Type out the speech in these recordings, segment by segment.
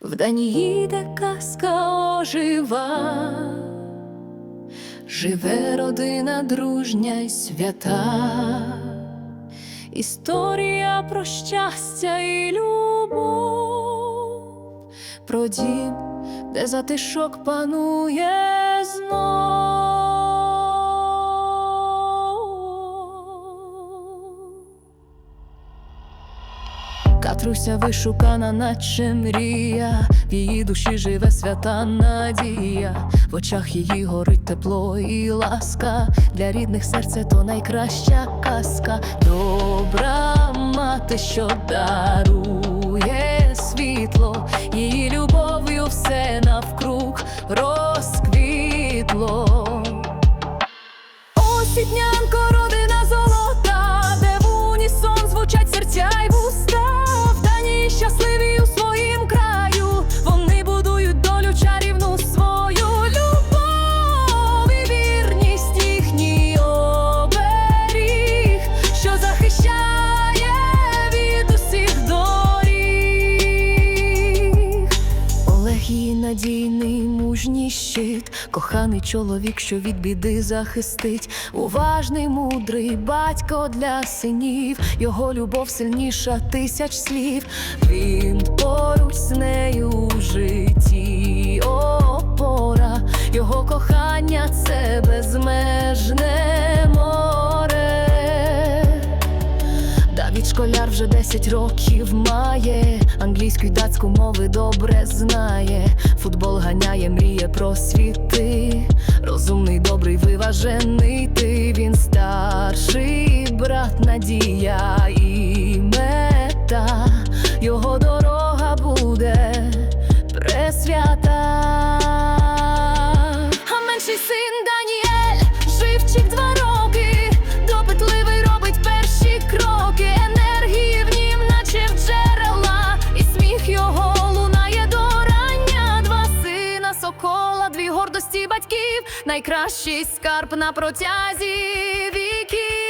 Вдень їде казка ожива, живе родина дружня й свята, історія про щастя і любов, про дім, де затишок панує знов. Катруся вишукана, наче мрія, в її душі живе свята надія, в очах її горить тепло і ласка. Для рідних серце то найкраща казка. Добра мати, що дарує надійний мужній щит, коханий чоловік, що від біди захистить, уважний, мудрий батько для синів, його любов сильніша тисяч слів. Він поруч з нею у житті. Опора, його кохання це безмежне Давід школяр вже 10 років має, англійську й датську мови добре знає. Футбол ганяє, мріє про світи. Розумний, добрий, виважений ти. Він старший брат, надія і мета. Його дорога буде пресвята. А менший син дві гордості батьків, найкращий скарб на протязі віків.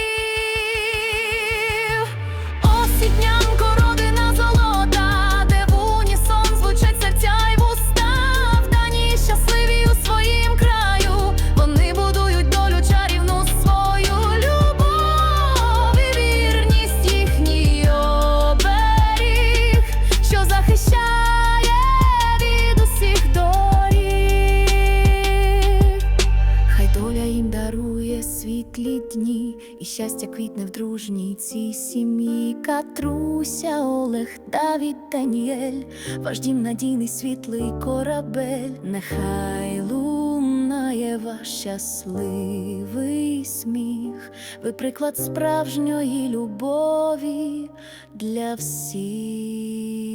Щастя квітне в дружній цій сім'ї. Катруся, Олег, Давід, Даніель, ваш дім надійний світлий корабель. Нехай лунає ваш щасливий сміх, ви приклад справжньої любові для всіх.